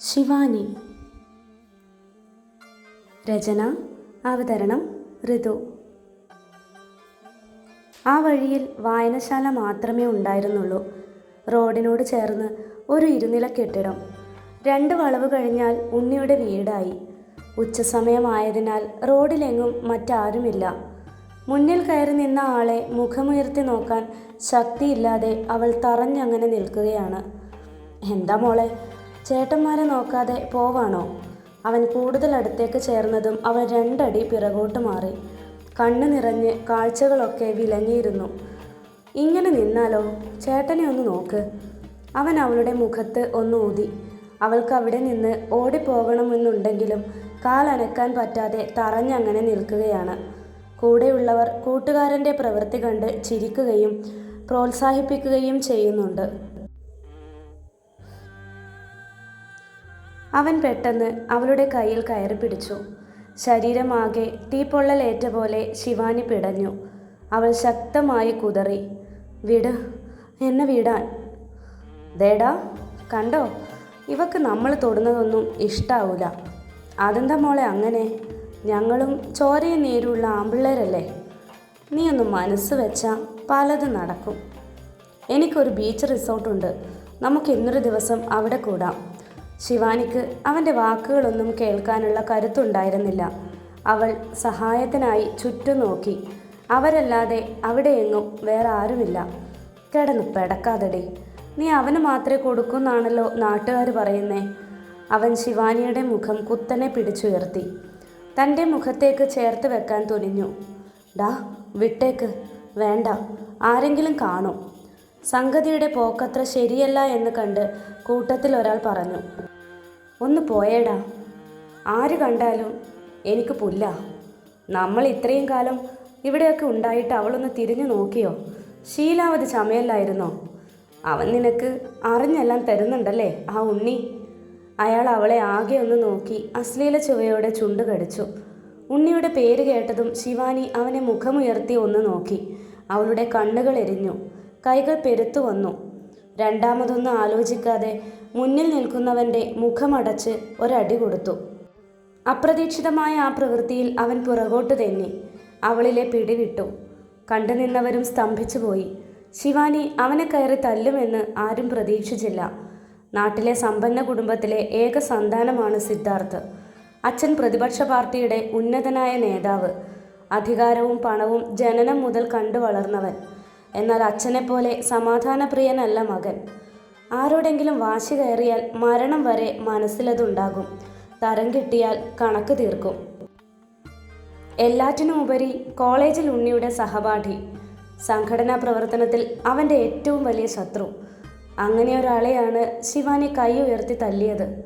ശിവാനി. രചന അവതരണം ഋതു. ആ വഴിയിൽ വായനശാല മാത്രമേ ഉണ്ടായിരുന്നുള്ളൂ. റോഡിനോട് ചേർന്ന് ഒരു ഇരുനില കെട്ടിടം. രണ്ട് വളവ് കഴിഞ്ഞാൽ ഉണ്ണിയുടെ വീടായി. ഉച്ചസമയമായതിനാൽ റോഡിലെങ്ങും മറ്റാരുമില്ല. മുന്നിൽ കയറി നിന്ന ആളെ മുഖമുയർത്തി നോക്കാൻ ശക്തിയില്ലാതെ അവൾ തറഞ്ഞങ്ങനെ നിൽക്കുകയാണ്. എന്താ മോളെ ചേട്ടന്മാരെ നോക്കാതെ പോവാണോ? അവൻ കൂടുതൽ അടുത്തേക്ക് ചേർന്നതും അവൻ രണ്ടടി പിറകോട്ട് മാറി. കണ്ണ് നിറഞ്ഞ് കാഴ്ചകളൊക്കെ വിലങ്ങിയിരുന്നു. ഇങ്ങനെ നിന്നാലോ? ചേട്ടനെ ഒന്ന് നോക്ക്. അവൻ അവളുടെ മുഖത്ത് ഒന്ന് ഊതി. അവൾക്ക് അവിടെ നിന്ന് ഓടിപ്പോകണമെന്നുണ്ടെങ്കിലും കാലനക്കാൻ പറ്റാതെ തറഞ്ഞങ്ങനെ നിൽക്കുകയാണ്. കൂടെയുള്ളവർ കൂട്ടുകാരന്റെ പ്രവൃത്തി കണ്ട് ചിരിക്കുകയും പ്രോത്സാഹിപ്പിക്കുകയും ചെയ്യുന്നുണ്ട്. അവൻ പെട്ടെന്ന് അവളുടെ കയ്യിൽ കയറി പിടിച്ചു. ശരീരമാകെ തീപ്പൊള്ളലേറ്റ പോലെ ശിവാനി പിടഞ്ഞു. അവൾ ശക്തമായി കുതറി വിട് എന്നെ വിടാൻ. ദേടാ കണ്ടോ? ഇവക്ക് നമ്മൾ തൊടുന്നതൊന്നും ഇഷ്ടാവൂല. അതെന്താ മോളെ അങ്ങനെ? ഞങ്ങളും ചോരയും നീരുള്ള ആമ്പിള്ളേരല്ലേ? നീ ഒന്ന് മനസ്സ് വെച്ചാൽ പലതും നടക്കും. എനിക്കൊരു ബീച്ച് റിസോർട്ടുണ്ട്. നമുക്ക് ഇന്നൊരു ദിവസം അവിടെ കൂടാം. ശിവാനിക്ക് അവന്റെ വാക്കുകളൊന്നും കേൾക്കാനുള്ള കരുത്തുണ്ടായിരുന്നില്ല. അവൾ സഹായത്തിനായി ചുറ്റും നോക്കി അവരല്ലാതെ അവിടെയെങ്ങും വേറെ ആരുമില്ല. കിടന്ന് പെടക്കാതടി. നീ അവന് മാത്രമേ കൊടുക്കുന്നാണല്ലോ നാട്ടുകാർ പറയുന്നേ. അവൻ ശിവാനിയുടെ മുഖം കുത്തനെ പിടിച്ചുയർത്തി. തന്റെ മുഖത്തേക്ക് ചേർത്ത് വെക്കാൻ തുനിഞ്ഞു. ഡാ വിട്ടേക്ക്. വേണ്ട. ആരെങ്കിലും കാണും. സംഗതിയുടെ പോക്കത്ര ശരിയല്ല എന്ന് കണ്ട് കൂട്ടത്തിൽ ഒരാൾ പറഞ്ഞു ഒന്ന് പോയേടാ. ആര് കണ്ടാലും എനിക്ക് പുല്ല. നമ്മൾ ഇത്രയും കാലം ഇവിടെയൊക്കെ ഉണ്ടായിട്ട് അവളൊന്ന് തിരിഞ്ഞു നോക്കിയോ? ശീലാവധി ചമയല്ലായിരുന്നോ? അവൻ നിനക്ക് അറിഞ്ഞെല്ലാം തരുന്നുണ്ടല്ലേ ആ ഉണ്ണി? അയാൾ അവളെ ആകെ ഒന്ന് നോക്കി അശ്ലീല ചുവയോടെ ചുണ്ട് കടിച്ചു. ഉണ്ണിയുടെ പേര് കേട്ടതും ശിവാനി അവനെ മുഖമുയർത്തി ഒന്ന് നോക്കി. അവളുടെ കണ്ണുകൾ എരിഞ്ഞു. കൈകൾ പെരുത്തു വന്നു. രണ്ടാമതൊന്നും ആലോചിക്കാതെ മുന്നിൽ നിൽക്കുന്നവന്റെ മുഖമടച്ച് ഒരടി കൊടുത്തു. അപ്രതീക്ഷിതമായ ആ പ്രവൃത്തിയിൽ അവൻ പുറകോട്ട് തെന്നി. അവളിലെ പിടിവിട്ടു കണ്ടു നിന്നവരും സ്തംഭിച്ചുപോയി ശിവാനി അവനെ കയറി തല്ലുമെന്ന് ആരും പ്രതീക്ഷിച്ചില്ല. നാട്ടിലെ സമ്പന്ന കുടുംബത്തിലെ ഏക സന്താനമാണ് സിദ്ധാർത്ഥ്. അച്ഛൻ പ്രതിപക്ഷ പാർട്ടിയുടെ ഉന്നതനായ നേതാവ്. അധികാരവും പണവും ജനനം മുതൽ കണ്ടു വളർന്നവൻ. എന്നാൽ അച്ഛനെപ്പോലെ സമാധാനപ്രിയനല്ല മകൻ. ആരോടെങ്കിലും വാശി കയറിയാൽ മരണം വരെ മനസ്സിലതുണ്ടാകും. തരം കിട്ടിയാൽ കണക്ക് തീർക്കും. എല്ലാറ്റിനുമുപരി കോളേജിൽ ഉണ്ണിയുടെ സഹപാഠി. സംഘടനാ പ്രവർത്തനത്തിൽ അവന്റെ ഏറ്റവും വലിയ ശത്രു. അങ്ങനെ ഒരാളെയാണ് ശിവാനി കൈ ഉയർത്തി തല്ലിയത്.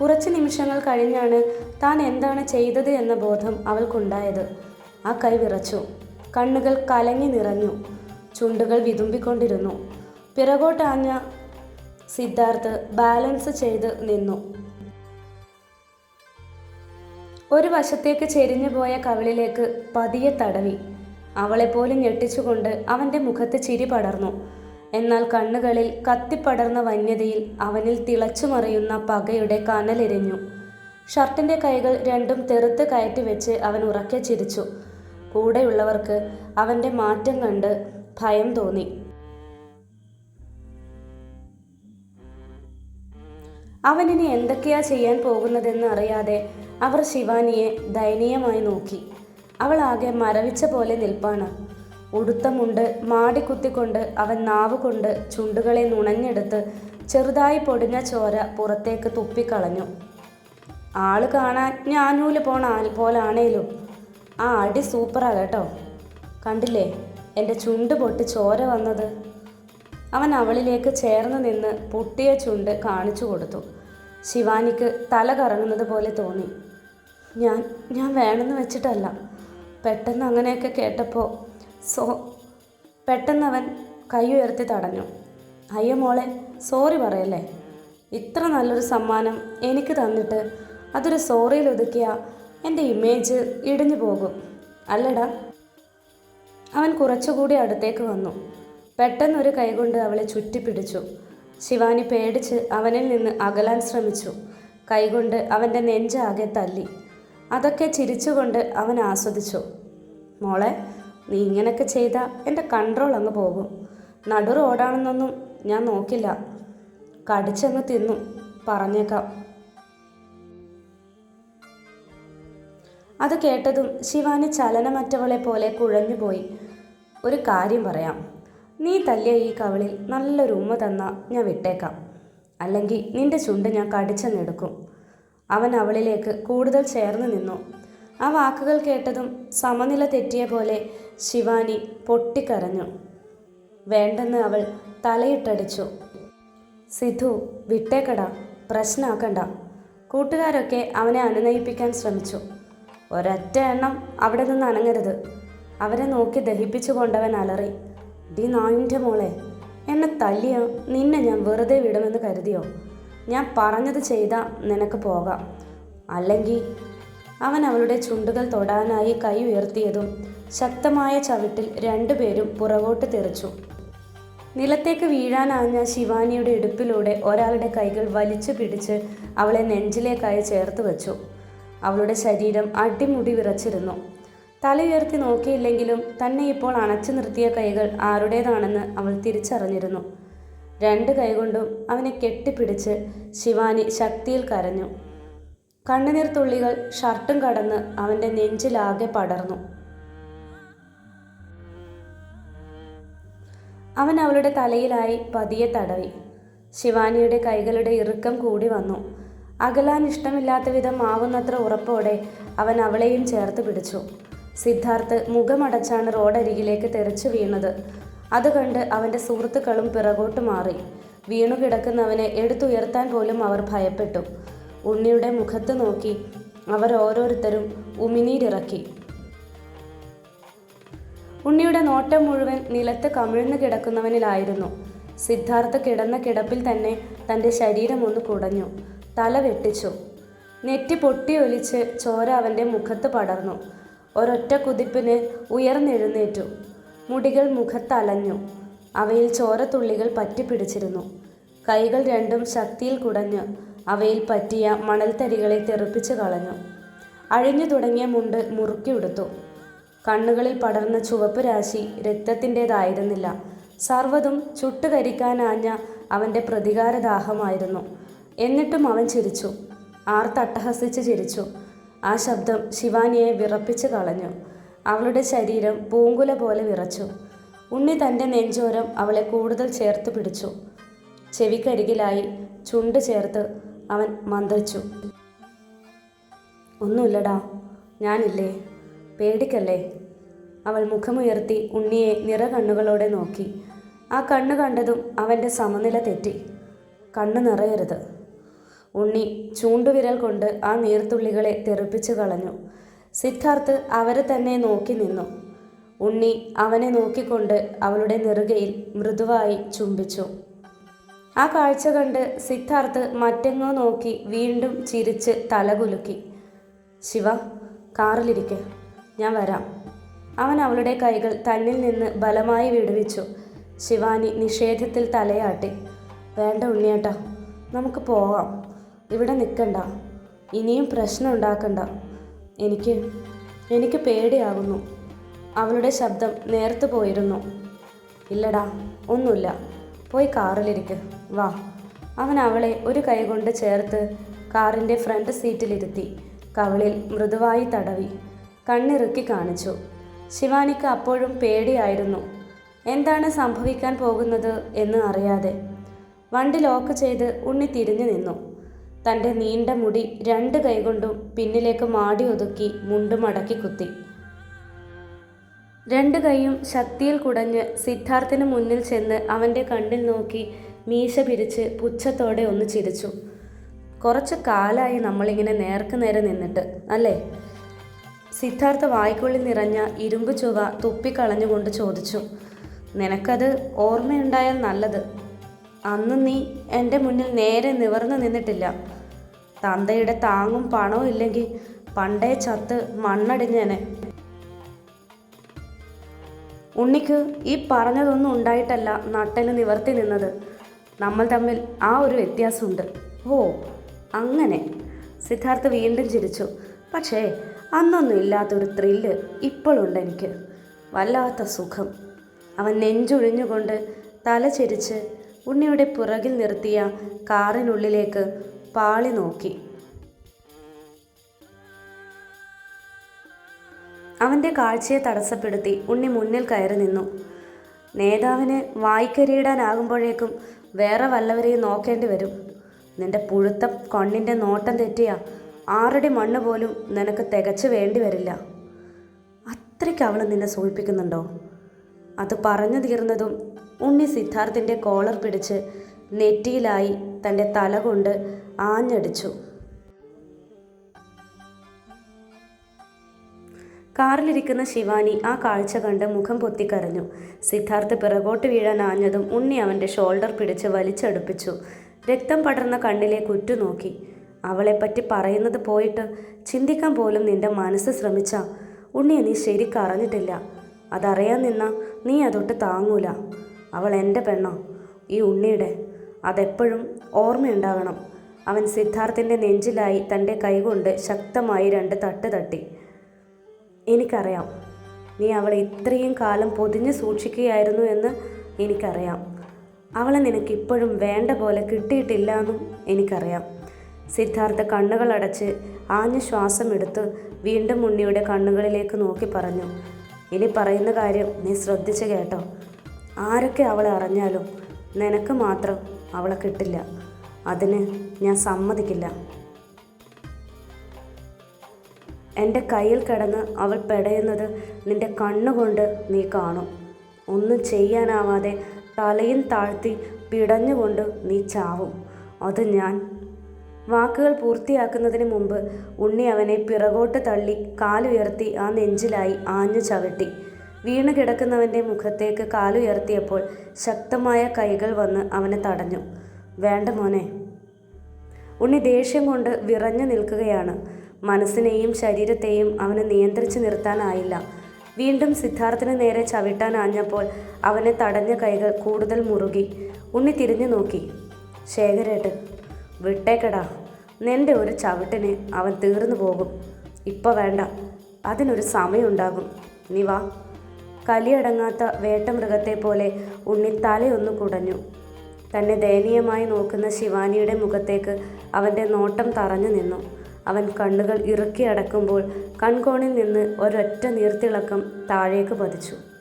കുറച്ച് നിമിഷങ്ങൾ കഴിഞ്ഞാണ് താൻ എന്താണ് ചെയ്തത് എന്ന ബോധം അവൾക്കുണ്ടായത്. ആ കൈ വിറച്ചു. കണ്ണുകൾ കലങ്ങി നിറഞ്ഞു. ചുണ്ടുകൾ വിതുമ്പിക്കൊണ്ടിരുന്നു. പിറകോട്ടാഞ്ഞ സിദ്ധാർത്ഥ് ബാലൻസ് ചെയ്ത് നിന്നു. ഒരു വശത്തേക്ക് ചെരിഞ്ഞു പോയ കവിളിലേക്ക് പതിയെ തടവി. അവളെപ്പോലും ഞെട്ടിച്ചുകൊണ്ട് അവന്റെ മുഖത്ത് ചിരി പടർന്നു. എന്നാൽ കണ്ണുകളിൽ കത്തിപ്പടർന്ന വന്യതയിൽ അവനിൽ തിളച്ചു തിളച്ചുമറിയുന്ന പകയുടെ കനലെരിഞ്ഞു. ഷർട്ടിന്റെ കൈകൾ രണ്ടും തെറുത്ത് കയറ്റി വെച്ച് അവൻ ഉറക്കെ ചിരിച്ചു. കൂടെയുള്ളവർക്ക് അവന്റെ മാറ്റം കണ്ട് ഭയം തോന്നി. അവനിനി എന്തൊക്കെയാ ചെയ്യാൻ പോകുന്നതെന്ന് അറിയാതെ അവർ ശിവാനിയെ ദയനീയമായി നോക്കി. അവൾ ആകെ മരവിച്ച പോലെ നിൽപ്പാണ്. ഉടുത്ത മുണ്ട് മാടിക്കുത്തിക്കൊണ്ട് അവൻ നാവ് കൊണ്ട് ചുണ്ടുകളെ നുണഞ്ഞെടുത്ത് ചെറുതായി പൊടിഞ്ഞ ചോര പുറത്തേക്ക് തുപ്പിക്കളഞ്ഞു. ആൾ കാണാൻ ഞാനൂൽ പോണ ആൽ പോലാണേലും. ആ അടി സൂപ്പറാ കേട്ടോ. കണ്ടില്ലേ? എന്റെ ചുണ്ട് പൊട്ടി ചോര വന്നത്. അവൻ അവളിലേക്ക് ചേർന്ന് നിന്ന് പൊട്ടിയ ചുണ്ട് കാണിച്ചു കൊടുത്തു. ശിവാനിക്ക് തല കറങ്ങുന്നത് പോലെ തോന്നി. ഞാൻ ഞാൻ വേണമെന്ന് വെച്ചിട്ടല്ല. പെട്ടെന്ന് അങ്ങനെയൊക്കെ കേട്ടപ്പോൾ സോ പെട്ടെന്ന് അവൻ കൈ ഉയർത്തി തടഞ്ഞു. അയ്യോ മോളെ സോറി പറയല്ലേ? ഇത്ര നല്ലൊരു സമ്മാനം എനിക്ക് തന്നിട്ട് അതൊരു സോറിയിൽ ഒതുക്കിയ എന്റെ ഇമേജ് ഇടിഞ്ഞു പോകും. അല്ലടാ അവൻ കുറച്ചുകൂടി അടുത്തേക്ക് വന്നു. പെട്ടെന്നൊരു കൈകൊണ്ട് അവളെ ചുറ്റിപ്പിടിച്ചു. ശിവാനി പേടിച്ച് അവനിൽ നിന്ന് അകലാൻ ശ്രമിച്ചു. കൈകൊണ്ട് അവന്റെ നെഞ്ചാകെ തല്ലി. അതൊക്കെ ചിരിച്ചുകൊണ്ട് അവൻ ആസ്വദിച്ചു. മോളെ നീ ഇങ്ങനെയൊക്കെ ചെയ്താൽ എന്റെ കൺട്രോൾ അങ്ങ് പോകും. നടു റോഡാണെന്നൊന്നും ഞാൻ നോക്കില്ല. കടിച്ചങ്ങ് തിന്നും പറഞ്ഞേക്കാം. അത് കേട്ടതും ശിവാനി ചലനമറ്റവളെ പോലെ കുഴഞ്ഞുപോയി. ഒരു കാര്യം പറയാം. നീ തല്ലിയ ഈ കവളിൽ നല്ലൊരു ഉമ്മ തന്ന ഞാൻ വിട്ടേക്കാം. അല്ലെങ്കിൽ നിന്റെ ചുണ്ട് ഞാൻ കടിച്ചെന്നെടുക്കും അവൻ അവളിലേക്ക് കൂടുതൽ ചേർന്ന് നിന്നു. ആ വാക്കുകൾ കേട്ടതും സമനില തെറ്റിയ പോലെ ശിവാനി പൊട്ടിക്കരഞ്ഞു. വേണ്ടെന്ന് അവൾ തലയിട്ടടിച്ചു. സിധു വിട്ടേക്കട. പ്രശ്നമാക്കണ്ട കൂട്ടുകാരൊക്കെ അവനെ അനുനയിപ്പിക്കാൻ ശ്രമിച്ചു. ഒരൊറ്റ എണ്ണം അവിടെ നിന്ന് അനങ്ങരുത്. അവരെ നോക്കി ദഹിപ്പിച്ചു കൊണ്ടവൻ അലറി ഡി നായിന്റെ മോളെ എന്നെ തല്ലിയോ നിന്നെ ഞാൻ വെറുതെ വിടുമെന്ന് കരുതിയോ? ഞാൻ പറഞ്ഞത് ചെയ്താൽ നിനക്ക് പോകാം. അല്ലെങ്കിൽ അവൻ അവളുടെ ചുണ്ടുകൾ തൊടാനായി കൈ ഉയർത്തിയതും ശക്തമായ ചവിട്ടിൽ രണ്ടുപേരും പുറകോട്ട് തെറിച്ചു. നിലത്തേക്ക് വീഴാനാഞ്ഞ ശിവാനിയുടെ ഇടുപ്പിലൂടെ ഒരാളുടെ കൈകൾ വലിച്ചു പിടിച്ച് അവളെ നെഞ്ചിലേക്കായി ചേർത്ത് വെച്ചു. അവളുടെ ശരീരം അടിമുടി വിറച്ചിരുന്നു. തലയുയർത്തി നോക്കിയില്ലെങ്കിലും തന്നെ ഇപ്പോൾ അണച്ചു നിർത്തിയ കൈകൾ ആരുടേതാണെന്ന് അവൾ തിരിച്ചറിഞ്ഞിരുന്നു. രണ്ട് കൈകൊണ്ടും അവനെ കെട്ടിപ്പിടിച്ച് ശിവാനി ശക്തിയിൽ കരഞ്ഞു. കണ്ണുനീർ തുള്ളികൾ ഷർട്ടും കടന്ന് അവന്റെ നെഞ്ചിലാകെ പടർന്നു. അവൻ അവളുടെ തലയിലായി പതിയെ തടവി. ശിവാനിയുടെ കൈകളുടെ ഇറുക്കം കൂടി വന്നു. അകലാൻ ഇഷ്ടമില്ലാത്ത വിധം ആവുന്നത്ര ഉറപ്പോടെ അവൻ അവളെയും ചേർത്ത് പിടിച്ചു. സിദ്ധാർത്ഥ് മുഖമടച്ചാണ് റോഡരികിലേക്ക് തെറിച്ചു വീണത്. അത് കണ്ട് അവന്റെ സുഹൃത്തുക്കളും പിറകോട്ട് മാറി. വീണു കിടക്കുന്നവനെ എടുത്തുയർത്താൻ പോലും അവർ ഭയപ്പെട്ടു. ഉണ്ണിയുടെ മുഖത്ത് നോക്കി അവർ ഓരോരുത്തരും ഉമിനീരിറക്കി. ഉണ്ണിയുടെ നോട്ടം മുഴുവൻ നിലത്ത് കമിഴ്ന്നു കിടക്കുന്നവനിലായിരുന്നു. സിദ്ധാർത്ഥ കിടന്ന കിടപ്പിൽ തന്നെ തന്റെ ശരീരം ഒന്ന് കുടഞ്ഞു. തല വെട്ടിച്ചു. നെറ്റി പൊട്ടിയൊലിച്ച് ചോര അവന്റെ മുഖത്ത് പടർന്നു. ഒരൊറ്റ കുതിപ്പിന് ഉയർന്നെഴുന്നേറ്റു. മുടികൾ മുഖത്തലഞ്ഞു. അവയിൽ ചോരത്തുള്ളികൾ പറ്റിപ്പിടിച്ചിരുന്നു. കൈകൾ രണ്ടും ശക്തിയിൽ കുടഞ്ഞ് അവയിൽ പറ്റിയ മണൽത്തരികളെ തെറിപ്പിച്ചു കളഞ്ഞു. അഴിഞ്ഞു തുടങ്ങിയ മുണ്ട് മുറുക്കിയെടുത്തു കണ്ണുകളിൽ പടർന്ന ചുവപ്പ് രാശി രക്തത്തിന്റെതായിരുന്നില്ല സർവതും ചുട്ടുകരിക്കാനാഞ്ഞ അവന്റെ പ്രതികാരദാഹമായിരുന്നു. എന്നിട്ടും അവൻ ചിരിച്ചു. ആർത്തട്ടഹസിച്ച് ചിരിച്ചു. ആ ശബ്ദം ശിവാനിയെ വിറപ്പിച്ച് കളഞ്ഞു. അവളുടെ ശരീരം പൂങ്കുല പോലെ വിറച്ചു. ഉണ്ണി തന്റെ നെഞ്ചോരം അവളെ കൂടുതൽ ചേർത്ത് പിടിച്ചു. ചെവിക്കരികിലായി ചുണ്ട് ചേർത്ത് അവൻ മന്ത്രിച്ചു. ഒന്നുമില്ലടാ ഞാനില്ലേ? പേടിക്കല്ലേ? അവൾ മുഖമുയർത്തി ഉണ്ണിയെ നിറ കണ്ണുകളോടെ നോക്കി. ആ കണ്ണ് കണ്ടതും അവന്റെ സമനില തെറ്റി. കണ്ണ് നിറയരുത്. ഉണ്ണി ചൂണ്ടുവിരൽ കൊണ്ട് ആ നീർത്തുള്ളികളെ തെറിപ്പിച്ചു കളഞ്ഞു. സിദ്ധാർത്ഥ് അവരെ തന്നെ നോക്കി നിന്നു. ഉണ്ണി അവനെ നോക്കിക്കൊണ്ട് അവളുടെ നെറുകയിൽ മൃദുവായി ചുംബിച്ചു. ആ കാഴ്ച കണ്ട് സിദ്ധാർത്ഥ് മറ്റെങ്ങോ നോക്കി വീണ്ടും ചിരിച്ച് തലകുലുക്കി. ശിവ കാറിലിരിക്കെ. ഞാൻ വരാം. അവൻ അവളുടെ കൈകൾ തന്നിൽ നിന്ന് ബലമായി വിടുവിച്ചു. ശിവാനി നിഷേധത്തിൽ തലയാട്ടി. വേണ്ട ഉണ്ണിയേട്ടാ നമുക്ക് പോവാം. ഇവിടെ നിൽക്കണ്ട. ഇനിയും പ്രശ്നം ഉണ്ടാക്കണ്ട. എനിക്ക് എനിക്ക് പേടിയാകുന്നു അവളുടെ ശബ്ദം നേർത്തു പോയിരുന്നു. ഇല്ലടാ ഒന്നുമില്ല. പോയി കാറിലിരിക്ക്. വാ. അവൻ അവളെ ഒരു കൈകൊണ്ട് ചേർത്ത് കാറിന്റെ ഫ്രണ്ട് സീറ്റിലിരുത്തി കവളിൽ മൃദുവായി തടവി. കണ്ണിറുക്കി കാണിച്ചു. ശിവാനിക്ക് അപ്പോഴും പേടിയായിരുന്നു. എന്താണ് സംഭവിക്കാൻ പോകുന്നത് എന്ന് അറിയാതെ. വണ്ടി ലോക്ക് ചെയ്ത് ഉണ്ണി തിരിഞ്ഞു നിന്നു. തന്റെ നീണ്ട മുടി രണ്ട് കൈകൊണ്ടും പിന്നിലേക്ക് മാടി ഒതുക്കി മുണ്ട് മടക്കി കുത്തി. രണ്ട് കൈയും ശക്തിയിൽ കുടഞ്ഞ് സിദ്ധാർത്ഥിന് മുന്നിൽ ചെന്ന് അവന്റെ കണ്ണിൽ നോക്കി മീശ പിരിച്ച് പുച്ഛത്തോടെ ഒന്ന് ചിരിച്ചു. കുറച്ച് കാലായി നമ്മളിങ്ങനെ നേർക്ക് നേരെ നിന്നിട്ട് അല്ലേ? സിദ്ധാർത്ഥ വായ്ക്കുള്ളിൽ നിറഞ്ഞ ഇരുമ്പ് ചുവ തുപ്പിക്കളഞ്ഞുകൊണ്ട് ചോദിച്ചു നിനക്കത് ഓർമ്മയുണ്ടായാൽ നല്ലത്. അന്ന് നീ എന്റെ മുന്നിൽ നേരെ നിവർന്നു നിന്നിട്ടില്ല. തന്തയുടെ താങ്ങും പണവും ഇല്ലെങ്കിൽ പണ്ടേ ചത്ത് മണ്ണടിഞ്ഞേനെ. ഉണ്ണിക്ക് ഈ പറഞ്ഞതൊന്നും ഉണ്ടായിട്ടല്ല നട്ടൽ നിവർത്തി നിന്നത്. നമ്മൾ തമ്മിൽ ആ ഒരു വ്യത്യാസമുണ്ട്. ഓ അങ്ങനെ. സിദ്ധാർത്ഥ് വീണ്ടും ചിരിച്ചു. പക്ഷേ അന്നൊന്നും ഇല്ലാത്തൊരു ത്രില്ല് ഇപ്പോഴുണ്ട് എനിക്ക്. വല്ലാത്ത സുഖം. അവൻ നെഞ്ചൊഴിഞ്ഞുകൊണ്ട് തല ചെരിച്ച് ഉണ്ണിയുടെ പുറകിൽ നിർത്തിയ കാറിനുള്ളിലേക്ക് പാളി നോക്കി. അവന്റെ കാഴ്ചയെ തടസ്സപ്പെടുത്തി ഉണ്ണി മുന്നിൽ കയറി നിന്നു. നേതാവിന് വായിക്കരിയിടാനാകുമ്പോഴേക്കും വേറെ വല്ലവരെയും നോക്കേണ്ടി വരും. നിന്റെ പുഴുത്ത കണ്ണിന്റെ നോട്ടം തെറ്റിയ ആറടി മണ്ണ് പോലും നിനക്ക് തികച്ചു വേണ്ടി വരില്ല. അത്രയ്ക്ക് അവൾ നിന്നെ സൂചിപ്പിക്കുന്നുണ്ടോ? അത് പറഞ്ഞു തീർന്നതും ഉണ്ണി സിദ്ധാർത്ഥിന്റെ കോളർ പിടിച്ച് നെറ്റിയിലായി തന്റെ തല കൊണ്ട് ആഞ്ഞടിച്ചു. കാറിലിരിക്കുന്ന ശിവാനി ആ കാഴ്ച കണ്ട് മുഖം പൊത്തിക്കരഞ്ഞു. സിദ്ധാർത്ഥ് പിറകോട്ട് വീഴാൻ ആഞ്ഞതും ഉണ്ണി അവന്റെ ഷോൾഡർ പിടിച്ച് വലിച്ചടുപ്പിച്ചു. രക്തം പടർന്ന കണ്ണിലേക്ക് ഉറ്റുനോക്കി അവളെപ്പറ്റി പറയുന്നത് പോയിട്ട് ചിന്തിക്കാൻ പോലും നിന്റെ മനസ്സ് ശ്രമിച്ച? ഉണ്ണിയെ നീ ശരിക്കറിഞ്ഞിട്ടില്ല അതറിയാൻ നിന്ന നീ അതൊട്ട് താങ്ങൂല. അവൾ എന്റെ പെണ്ണോ. ഈ ഉണ്ണിയുടെ അതെപ്പോഴും ഓർമ്മയുണ്ടാകണം. അവൻ സിദ്ധാർത്ഥിന്റെ നെഞ്ചിലായി തന്റെ കൈകൊണ്ട് ശക്തമായി രണ്ട് തട്ട് തട്ടി. എനിക്കറിയാം. നീ അവളെ ഇത്രയും കാലം പൊതിഞ്ഞ് സൂക്ഷിക്കുകയായിരുന്നു എന്ന് എനിക്കറിയാം. അവളെ നിനക്കിപ്പോഴും വേണ്ട പോലെ കിട്ടിയിട്ടില്ല എന്നും എനിക്കറിയാം. സിദ്ധാർത്ഥ കണ്ണുകളടച്ച് ആഞ്ഞു ശ്വാസം എടുത്ത് വീണ്ടും ഉണ്ണിയുടെ കണ്ണുകളിലേക്ക് നോക്കി പറഞ്ഞു ഇനി പറയുന്ന കാര്യം നീ ശ്രദ്ധിച്ച് കേട്ടോ. ആരൊക്കെ അവളെ അറിഞ്ഞാലും നിനക്ക് മാത്രം അവളെ കിട്ടില്ല. അതിന് ഞാൻ സമ്മതിക്കില്ല. എന്റെ കയ്യിൽ കിടന്ന് അവൾ പെടയുന്നത് നിന്റെ കണ്ണുകൊണ്ട് നീ കാണും. ഒന്നും ചെയ്യാനാവാതെ തലയും താഴ്ത്തി പിടഞ്ഞുകൊണ്ട് നീ ചാവും. അത് ഞാൻ. വാക്കുകൾ പൂർത്തിയാക്കുന്നതിന് മുമ്പ് ഉണ്ണി അവനെ പിറകോട്ട് തള്ളി കാലുയർത്തി ആ നെഞ്ചിലായി ആഞ്ഞു ചവിട്ടി. വീണ് കിടക്കുന്നവന്റെ മുഖത്തേക്ക് കാലുയർത്തിയപ്പോൾ ശക്തമായ കൈകൾ വന്ന് അവനെ തടഞ്ഞു. വേണ്ട മോനെ. ഉണ്ണി ദേഷ്യം കൊണ്ട് വിറഞ്ഞു നിൽക്കുകയാണ്. മനസ്സിനെയും ശരീരത്തെയും അവന് നിയന്ത്രിച്ചു നിർത്താനായില്ല. വീണ്ടും സിദ്ധാർത്ഥിന് നേരെ ചവിട്ടാനാഞ്ഞപ്പോൾ അവനെ തടഞ്ഞ കൈകൾ കൂടുതൽ മുറുകി. ഉണ്ണി തിരിഞ്ഞു നോക്കി. ശേഖരേട്ട് വിട്ടേക്കടാ. നിന്റെ ഒരു ചവിട്ടിന് അവൻ തീർന്നു പോകും. ഇപ്പോൾ വേണ്ട. അതിനൊരു സമയമുണ്ടാകും. നീ വാ. കലിയടങ്ങാത്ത വേട്ടമൃഗത്തെ പോലെ ഉണ്ണി തലയൊന്നു കുടഞ്ഞു. തന്നെ ദയനീയമായി നോക്കുന്ന ശിവാനിയുടെ മുഖത്തേക്ക് അവന്റെ നോട്ടം തറഞ്ഞു നിന്നു. അവൻ കണ്ണുകൾ ഇറുക്കി അടക്കുമ്പോൾ കൺകോണിൽ നിന്ന് ഒരൊറ്റ നീർത്തിളക്കം താഴേക്ക് പതിച്ചു.